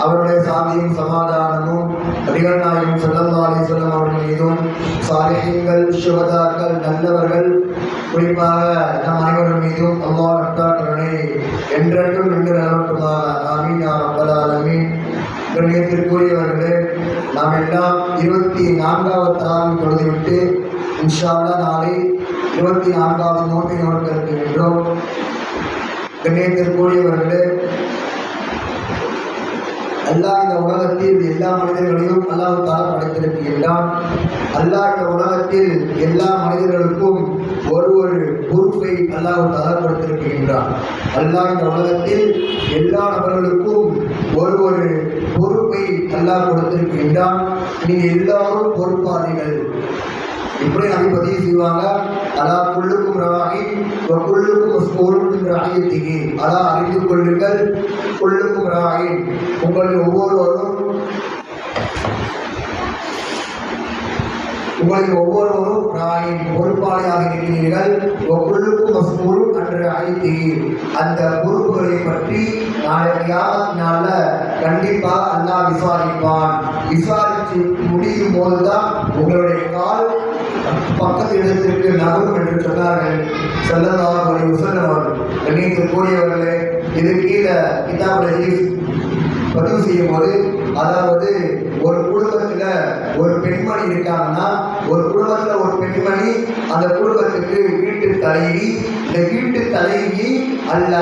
அவருடைய சாந்தியும் சமாதானமும் நபிகள் நாயகம் ஸல்லல்லாஹு அவர்கள் மீதும் சாலிஹீன்கள் சுகதாக்கள் நல்லவர்கள் குறிப்பாக நம் அனைவர்கள் மீதும் அல்லாஹ் அட்டாட்டனை என்றென்றும் நின்று நிலவட்டுமாக. ஆமீன் யா ரப்பல் கண்ணியத்திற்குரியவர்களே நாம் எல்லாம் இருபத்தி நான்காவது தராவி தொழுதுவிட்டு இன்ஷால்லா நாளை இருபத்தி நான்காவது நோட்டை நோக்கி இருக்கின்றோம். கண்ணியத்திற்குரியவர்களே அல்லாஹ் இந்த உலகத்தில் எல்லா மனிதர்களையும் அல்லாஹ் தாலா படைத்திருக்கின்றான். அல்லாஹ் இந்த உலகத்தில் எல்லா மனிதர்களுக்கும் ஒரு ஒரு பொறுப்பை அல்லாஹ் தாலா கொடுத்திருக்கின்றான். அல்லாஹ் இந்த உலகத்தில் எல்லா நபர்களுக்கும் ஒரு ஒரு பொறுப்பை அல்லாஹ் கொடுத்திருக்கின்றான். நீங்க எல்லாரும் பொறுப்பாளிகள் இப்படி நபி பதிவு செய்வாங்க அலா குள்ளுக்கும் ராகி குள்ளுக்கும் ஸ்கூலுக்கும் ராகியத்திகி அலா அறிந்து கொள்ளுங்கள் குள்ளுக்கும் ராகி உங்கள் ஒவ்வொருவரும் உங்களுக்கு ஒவ்வொருவரும் ராயின் பொறுப்பாளியாக இருக்கிறீர்கள். ஒவ்வொருக்கும் ஸ்கூலும் அன்று அழைத்தீர் அந்த பொறுப்புகளை பற்றி நாளைக்கு யாவத்தினால கண்டிப்பா அல்லாஹ் விசாரிப்பான். விசாரித்து முடியும் போதுதான் உங்களுடைய கால் பக்கத்து இடத்திற்கு நகரும் என்று சொன்னார்கள். செல்லதாக ஒரு சொன்னவர்கள் கண்ணியத்திற்குரியவர்களே இது கீழே கிதாபுல் பதிவு செய்யும் போது அதாவது ஒரு குடும்பத்துல ஒரு பெண்மணி இருக்காங்கன்னா ஒரு குடும்பத்துல ஒரு பெண்மணி அந்த குடும்பத்துக்கு வீட்டு தலைவி இந்த வீட்டு தலைவி அல்ல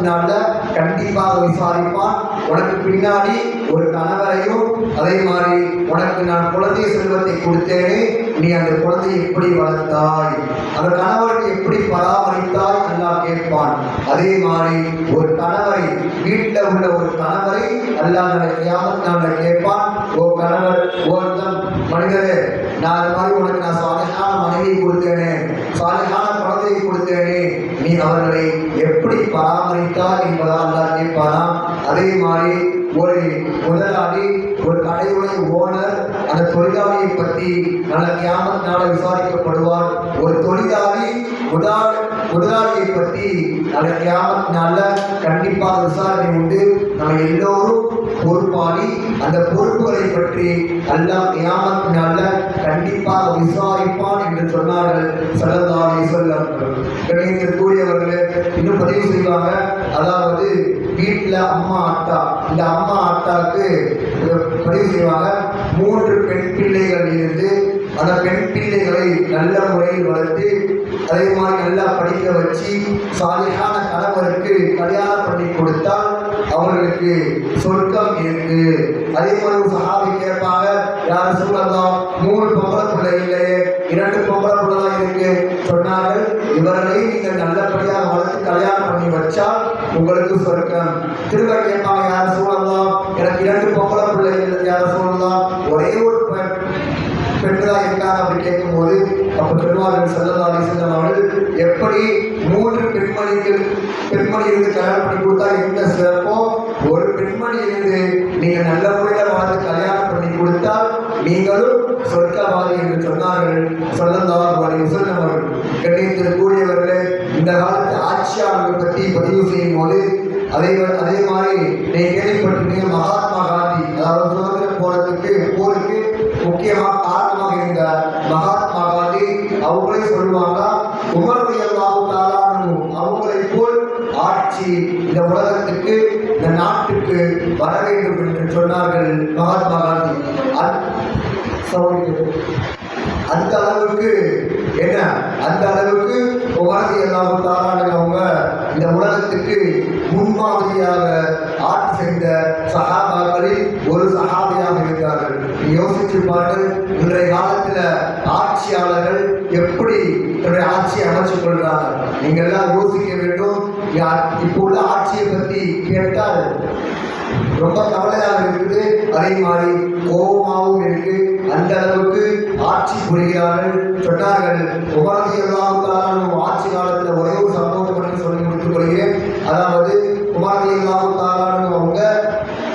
நாளை கண்டிப்பாக விசாரிப்பான். உனக்கு பின்னாடி ஒரு கணவரையும் அதே மாதிரி உனக்கு நான் குழந்தை செல்வத்தை கொடுத்தேனே நீ அந்த குழந்தையை எப்படி வளர்த்தாய்? அந்த கணவருக்கு எப்படி பராமரித்தாய்? அல்லா கேட்பான். அதே மாதிரி ஒரு கணவரை வீட்டில் உள்ள ஒரு கணவரை அல்லாஹ் கியாமத்தினால கேட்பான். ஓ கணவர் ஒருத்தன் மனிதரே நான் அது மாதிரி உனக்கு நான் சாலையான மனைவியை கொடுத்தேனே சாலையான குழந்தையை கொடுத்தேனே நீ அவர்களை எப்படி பராமரித்தாய்? என்பதா அல்லா கேட்பானா? அதே மாதிரி ஒரு முதலாளி ஒரு கடையுடைய ஓனர் அந்த தொழிலாளியை பற்றி நல்ல கியாமத்தினால விசாரிக்கப்படுவார். ஒரு தொழிலாளி முதலாளி முதலாளியை பற்றி நல்ல கியாமத்தினால கண்டிப்பாக விசாரணை உண்டு. நம்ம எல்லோரும் பொறுப்பாளி. அந்த பொறுப்புகளை பற்றி அல்லாஹ் கியாமத்தினால கண்டிப்பாக விசாரிப்பான் என்று சொன்னார்கள் சரதாலை சொல்லம் கூடியவர்களே இன்னும் பதிவு செய்வாங்க. அதாவது வீட்டில் அம்மா அத்தா. இந்த அம்மா அத்தாவுக்கு பதிவு செய்வாங்க. மூன்று பெண் பிள்ளைகள் இருந்து அந்த பெண் பிள்ளைகளை நல்ல முறையில் வளர்த்து அதே மாதிரி நல்லா படிக்க வச்சு சாலிகான கணவருக்கு கல்யாணம் பண்ணி கொடுத்தால் அவர்களுக்கு சொர்க்கம் இருக்கு அதே மாதிரி சஹாபி கேட்பாங்க யார் சொல்லலாம் மூணு பொம்பளை பிள்ளை இல்லையே இரண்டு பொம்பளை பிள்ளை தான் இருக்கு. சொன்னார்கள் இவர்களை நீங்கள் நல்லபடியாக வளர்த்து கல்யாணம் பண்ணி வச்சால் உங்களுக்கு சொர்க்கம். திரும்ப கேட்பாங்க யார் சொல்லலாம் எனக்கு இரண்டு பொம்பளை பிள்ளை இல்லை யார் சொல்லலாம் ஒரே ஒரு பெண் பெண்களாக இருக்காங்க அப்படி கேட்கும்போது அப்ப பெருமாள் செல்லதாரி செல்லம் அவர்கள் எப்படி மூன்று பெண்மணிக்கு பெண்மணி இருந்து கல்யாணம் பண்ணி கொடுத்தா என்ன சிறப்போ? ஒரு பெண்மணி இருந்து நீங்க நல்ல முறையில் வாழ்ந்து கல்யாணம் பண்ணி கொடுத்தால் நீங்களும் சொர்க்கவாதி என்று சொன்னார்கள். சொல்லந்தார் வரை அவர்கள். கண்ணியத்தில் கூடியவர்களே இந்த காலத்து ஆட்சியாளர்கள் பற்றி பதிவு செய்யும் போது அதே அதே மாதிரி நீ கேள்விப்பட்டிருக்கீங்க மகாத்மா அந்த அளவுக்கு என்ன? அந்த அளவுக்கு உமரதி எல்லாம் தாராளவங்க இந்த உலகத்துக்கு முன்மாதிரியாக ஆட்சி செய்த சகாபாக்களில் ஒரு சகாபியாக இருந்தார்கள். யோசிச்சு பாருங்கள் இன்றைய காலத்துல ஆட்சியாளர்கள் எப்படி தன்னுடைய ஆட்சியை அமைச்சுக் கொள்றாங்க நீங்க எல்லாம் யோசிக்க வேண்டும் யா- இப்போ உள்ள ஆட்சியை பத்தி கேட்டால் ரொம்ப கவலையாக இருக்குது. அதே மாதிரி கோபமாகவும் இருக்கு. அந்த அளவுக்கு ஆட்சி புரிகிறார்கள். சொன்னார்கள் உபாதி எல்லாம் ஆட்சி காலத்தில் ஒரே ஒரு சம்பவம் மட்டும் சொல்லி கொடுத்துக் கொள்கிறேன். அதாவது உபாதி எல்லாம்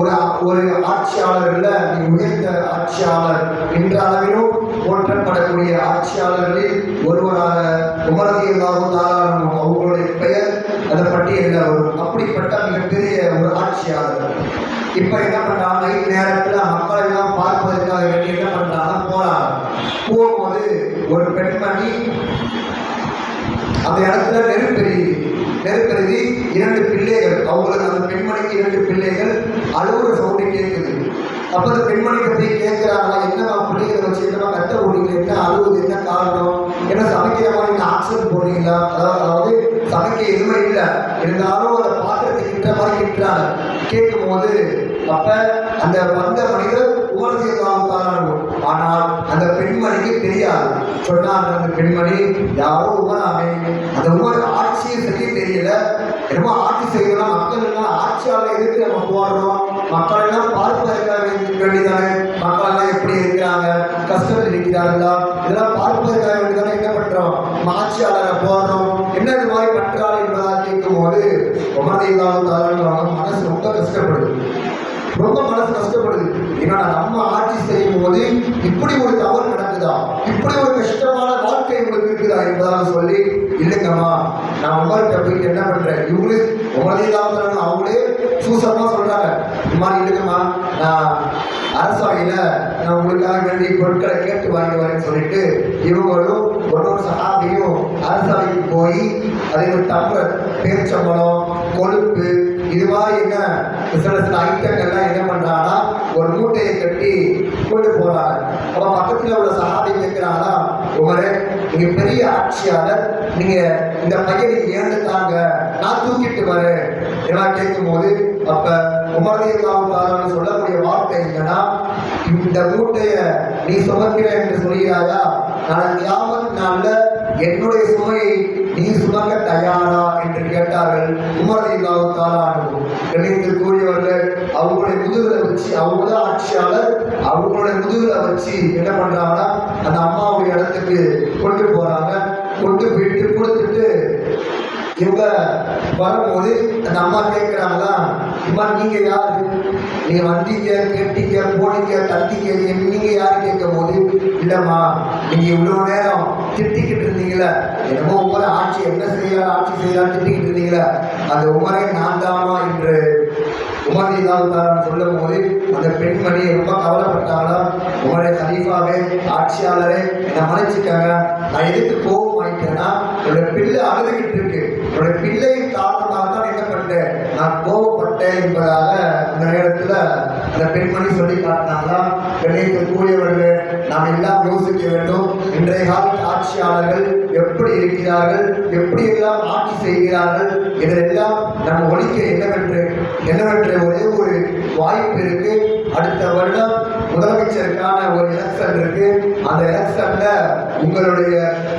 ஒரு ஒரு ஆட்சியாளர்கள உயர்ந்த ஆட்சியாளர் என்ற அளவிலும் போற்றப்படக்கூடிய ஆட்சியாளர்களில் ஒருவராக உமரதி தாராளம் அவங்களுடைய பெயர் அதை பட்டியலில் வரும். அப்படிப்பட்ட மிகப்பெரிய ஒரு ஆட்சியாளர். இப்ப என்ன பண்றாங்க? நைட் நேரத்துல மக்கள் எல்லாம் பார்ப்பதற்காக வேண்டி என்ன பண்றாங்க? போறாங்க. போகும்போது ஒரு பெண்மணி அந்த இடத்துல நெருப்பெருகி நெருப்பெருகி இரண்டு பிள்ளைகள். அவங்களுக்கு அந்த பெண்மணிக்கு இரண்டு பிள்ளைகள். அழுகுற சவுண்டு கேட்குது. அப்ப அந்த பெண்மணிக்கு போய் கேட்கிறாங்க என்னவா பிள்ளைகளை வச்சு என்னமா கட்ட ஓடிங்க அழுகுது? என்ன காரணம்? என்ன சமைக்கிற மாதிரி நீங்க ஆக்சிஜன் போடுறீங்களா? அதாவது அதாவது சமைக்க எதுவுமே இல்லை. இருந்தாலும் அதை பாத்திரத்தை கிட்ட மாதிரி கிட்டுறாங்க கேட்கும் போது அப்ப அந்த வந்த மனிதர் உமரதியை காரணம் ஆனால் அந்த பெண்மணிக்கு தெரியாது. சொன்னால் அந்த பெண்மணி யாரோ உமராமே. அந்த உமர் ஆட்சியை செய்ய தெரியல. என்னமோ ஆட்சி செய்யலாம் மக்கள் எல்லாம் ஆட்சியாளர் எதுக்கு நம்ம போடுறோம்? மக்கள் எல்லாம் பார்ப்பதற்காக வேண்டி- வேண்டிதானே? மக்கள் எல்லாம் எப்படி இருக்கிறாங்க? கஷ்டத்தில் இருக்கிறார்களா? இதெல்லாம் பார்ப்பதற்காக வேண்டிதானே என்ன பண்றோம்? நம்ம ஆட்சியாளரை போடுறோம். என்ன இது மாதிரி பண்றாள் என்பதாக கேட்கும் போது உமரதியில்லாத மனசு ரொம்ப கஷ்டப்படுது. ரொம்ப மனசு கஷ்டப்படுது. என்னடா நம்ம ஆட்சி செய்யும் போது இப்படி ஒரு தவறு நடக்கும் இப்படி ஒரு கஷ்டமான வாழ்க்கை உங்களுக்கு சொல்லி இல்லைங்கம்மா நான் உங்கள்கிட்ட போயிட்டு என்ன பண்றேன்? இவங்களே உங்களையும் தான் அவங்களே சூசமா சொல்றாங்க. இந்த இல்லைங்கம்மா நான் அரசாணையில நான் உங்களுக்காக வேண்டி பொருட்களை கேட்டு வாங்கி வரேன்னு சொல்லிட்டு இவங்களும் ஒரு சகாபியும் அரசாணைக்கு போய் அதே ஒரு டம்ளர் பேரிச்சம்பழம் கொழுப்பு இது மாதிரி என்ன சில சில ஐட்டங்கள்லாம் என்ன பண்றாங்கன்னா ஒரு மூட்டையை கட்டி கொண்டு போறாங்க. அப்ப பக்கத்துல உள்ள சகாபி கேட்கிறாங்களா உமரே நீங்க பெரிய ஆட்சியாளர் நீங்க இந்த பையனை ஏந்து தாங்க நான் தூக்கிட்டு வரேன். எல்லாம் கேட்கும் போது அப்ப உமரதீர்காவுக்காரன் சொல்லக்கூடிய வார்த்தை என்னன்னா இந்த மூட்டைய நீ சுமக்கிற என்று சொல்கிறாயா நான் கியாமத் நாள்ல என்னுடைய சுமையை நீ சுமக்க தயாரா என்று கேட்டார்கள். உமரதீர்காவு தாராடும் கணிதத்தில் கூறியவர்கள் அவங்களுடைய முதுகில் வச்சு அவங்க தான் ஆட்சியாளர் அவங்களுடைய முதுகில் வச்சு என்ன பண்றாங்கன்னா அந்த அம்மாவுடைய இடத்துக்கு கொண்டு போறாங்க. கொண்டு போயிட்டு கொடுத்துட்டு இவங்க வரும்போது அந்த அம்மா கேட்கிறாங்களா இம்மா நீங்க யாரு? நீ வந்தீங்க கெட்டிக்க போனீங்க தந்தீங்க நீங்க யாரு கேட்கும் போது இல்லம்மா நீங்க இவ்வளவு நேரம் திட்டிக்கிட்டு இருந்தீங்களா என்னமோ உமரை ஆட்சி என்ன செய்யலாம் ஆட்சி செய்யலாம் திட்டிக்கிட்டு இருந்தீங்களா அந்த உமரை நான் தாமா என்று உமர் இல்லாதாரன் சொல்லும் போது அந்த பெண்மணி ரொம்ப கவலைப்பட்டாங்களா? உமரே கலீஃபாவே ஆட்சியாளரே என்னை மன்னிச்சுக்கங்க நான் எதுக்கு கோபம் ஆயிட்டேன்னா என்னோட பிள்ளை அழுதுகிட்டு இருக்கு. என்னோட பிள்ளையின் தான் நான் கோபப்பட்டேன் என்பதாக இந்த நேரத்தில் அந்த பெண்மணி சொல்லி காட்டினாங்களா? கண்ணியத்தில் கூடியவர்கள் நாம் எல்லாம் யோசிக்க வேண்டும். இன்றைய காலத்து ஆட்சியாளர்கள் எப்படி இருக்கிறார்கள்? எப்படி எல்லாம் ஆட்சி செய்கிறார்கள்? இதெல்லாம் நம்ம ஒழிக்க என்னவென்று என்னவென்று ஒரே ஒரு வாய்ப்பு இருக்கு. அடுத்த வருடம் முதலமைச்சருக்கான ஒரு எலெக்ஷன் இருக்கு. அந்த எலெக்ஷன்ல உங்களுடைய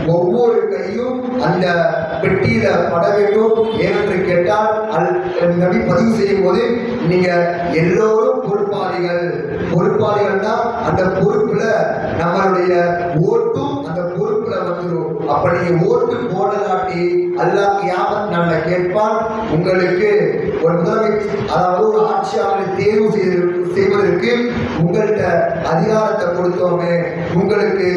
ஒவ்வொரு கையும் அந்த பெட்டியில பட வேண்டும் ஏனென்று கேட்டால் அல் நபி பதிவு செய்யும் போது நீங்க எல்லோரும் பொறுப்பாளிகள். பொறுப்பாளிகள்னா அந்த பொறுப்புல நம்மளுடைய ஓட்டும் அந்த பொறுப்புல வந்துடும் அப்படி ஓட்டு போடலாட்டி அல்லாஹ் கியாமத் நாள்ல கேட்பான். உங்களுக்கு ஒரு முதலமை அதாவது ஒரு ஆட்சியாளரை தேர்வு செய்து செய்வதற்கு உங்கள்கிட்ட அதிகாரத்தை கொடுத்தோமே உங்களுக்கு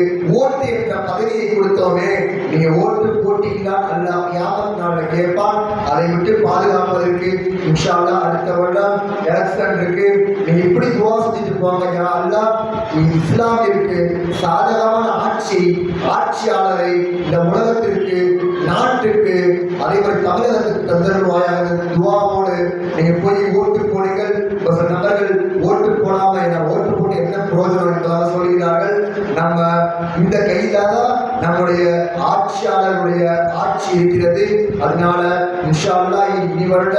ஓட்டு என்ற பதவியை கொடுத்தோமே நீங்க ஓட்டு போட்டீங்களா அல்லாஹ் கியாமத் நாள்ல கேட்பான். அதை விட்டு பாதுகாப்பதற்கு இன்ஷா அடுத்த வருடம் எலெக்ஷன் இருக்கு. நீங்க இப்படி துவா செஞ்சுட்டு போங்க யா அல்லாஹ். இஸ்லாமிற்கு சாதக தமிழகத்துக்கு தந்தருவாயாக துவாவோடு நீங்க போய் ஓட்டு போனீங்கள் ஒரு சில நபர்கள் ஓட்டு போடாம என்ன ஓட்டு போட்டு என்ன பிரயோஜனம் என்பதாக சொல்கிறார்கள். நம்ம இந்த கையில தான் நம்முடைய ஆட்சியாளருடைய ஆட்சி இருக்கிறது. அதனால இன்ஷால்லா இனி வருட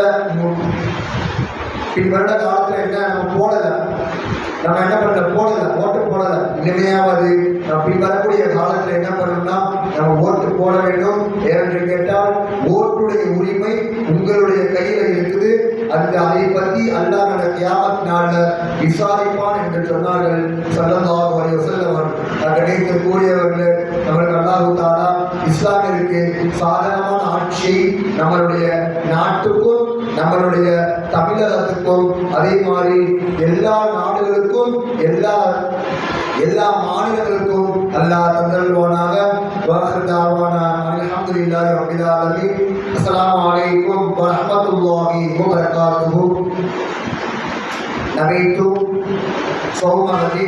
பின் வருட காலத்துல என்ன நம்ம போடல. நம்ம என்ன பண்ணல போடல ஓட்டு போடல. இனிமையாவது நம்ம பின் வரக்கூடிய காலத்துல என்ன பண்ணணும்னா நம்ம ஓட்டு போட வேண்டும். ஏனென்று கேட்டால் கையில இருக்குது. அந்த அதை பற்றி அல்லாஹ் நட கியாமத் நாள்ல விசாரிப்பான் என்று சொன்னார்கள். சல்லல்லாஹு அலைஹி வஸல்லம். கிடைத்து கூறியவர்கள் நம்மளுக்கு அல்லாஹு தாலா இஸ்லாமிற்கு சாதகமான ஆட்சி நம்மளுடைய நாட்டுக்கும் நம்மளுடைய தமிழகத்துக்கும் அதே மாதிரி எல்லா நாடுகளுக்கும் எல்லா எல்லா மாநிலங்களுக்கும் அல்லாஹ் தந்தல்வானாக வாஹர் தாவானா அல்ஹம்துலில்லாஹி ரப்பில் ஆலமீன் அஸ்ஸலாமு அலைக்கும் வரஹ்மத்துல்லாஹி வபரகாத்துஹு நபைத்து சௌமகதி